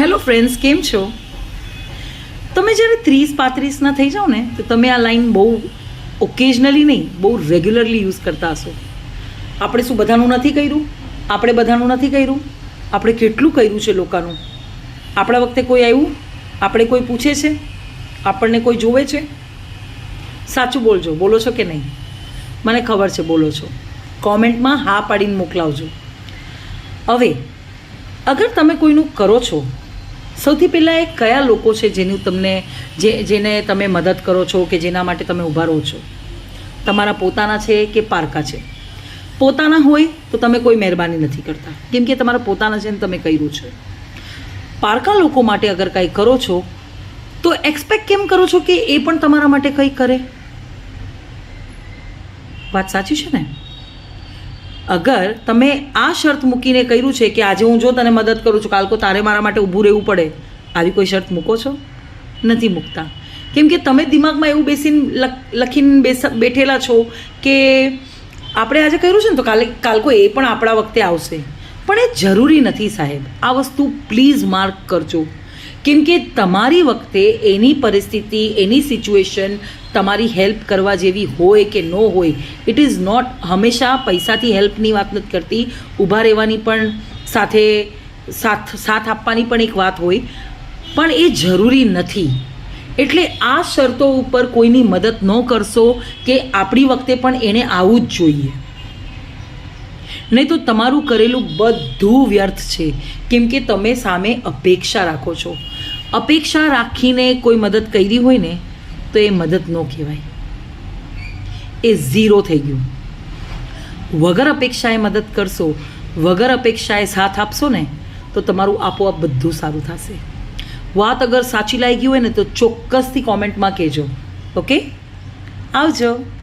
Hello friends, કેમ છો? તમે જ્યારે ત્રીસ પાંત્રીસના થઈ જાઓ ને, તો તમે આ લાઈન બહુ ઓકેઝનલી નહીં, બહુ રેગ્યુલરલી યુઝ કરતા હશો. આપણે શું બધાનું નથી કર્યું? આપણે બધાનું નથી કર્યું? આપણે કેટલું કર્યું છે લોકોનું? આપણા વખતે કોઈ આવ્યું? આપણે કોઈ પૂછે છે? આપણને કોઈ જોવે છે? સાચું બોલજો, બોલો છો કે નહીં? મને ખબર છે, બોલો છો. કોમેન્ટમાં હા પાડીને મોકલાવજો. હવે, અગર તમે કોઈનું કરો છો સૌથી પહેલાં એ કયા લોકો છે જેનું તમને, જે, જેને તમે મદદ કરો છો કે જેના માટે તમે ઊભા રહો છો? તમારા પોતાના છે કે પારકા છે? પોતાના હોય તો તમે કોઈ મહેરબાની નથી કરતા. કેમ કે તમારા પોતાના છે ને તમે કર્યું છે. પારકા લોકો માટે અગર કંઈ કરો છો, તો એક્સપેક્ટ કેમ કરો છો કે એ પણ તમારા માટે કંઈ કરે? વાત સાચી છે ને? અગર તમે આ શરત મૂકીને કર્યું છે કે આજે હું જો તને મદદ કરું છું કાલકો તારે મારા માટે ઊભું રહેવું પડે, આવી કોઈ શરત મૂકો છો? નથી મૂકતા. કેમ કે તમે દિમાગમાં એવું બેસીને લખ- લખીને બેઠેલા છો કે આપણે આજે કર્યું છે ને, તો કાલે કાલકો એ પણ આપણા વખતે આવશે. પણ એ જરૂરી નથી સાહેબ. આ વસ્તુ પ્લીઝ માર્ક કરજો. કેમ કે તમારી વખતે એની પરિસ્થિતિ, એની સિચ્યુએશન તમારી હેલ્પ કરવા જેવી હોય કે ન હોય ઇટ ઇઝ નોટ હંમેશા પૈસાથી હેલ્પની વાત નથી કરતી. ઊભા રહેવાની પણ સાથે, સાથ સાથ આપવાની પણ એક વાત હોય. પણ એ જરૂરી નથી. એટલે આ શરતો ઉપર કોઈની મદદ ન કરશો કે આપણી વખતે પણ એને આવવું જ જોઈએ. નહીં તો તમારું કરેલું બધું વ્યર્થ છે. કેમ કે તમે સામે અપેક્ષા રાખો છો. અપેક્ષા રાખીને કોઈ મદદ કરી હોય ને, તો એ મદદ ન કહેવાય. એ ઝીરો થઈ ગયું. વગર અપેક્ષાએ મદદ કરશો, વગર અપેક્ષાએ સાથ આપશો ને, તો તમારું આપોઆપ બધું સારું થશે. વાત અગર સાચી લાગી હોય ને, તો ચોક્કસથી કોમેન્ટમાં કહેજો. ઓકે આવજો.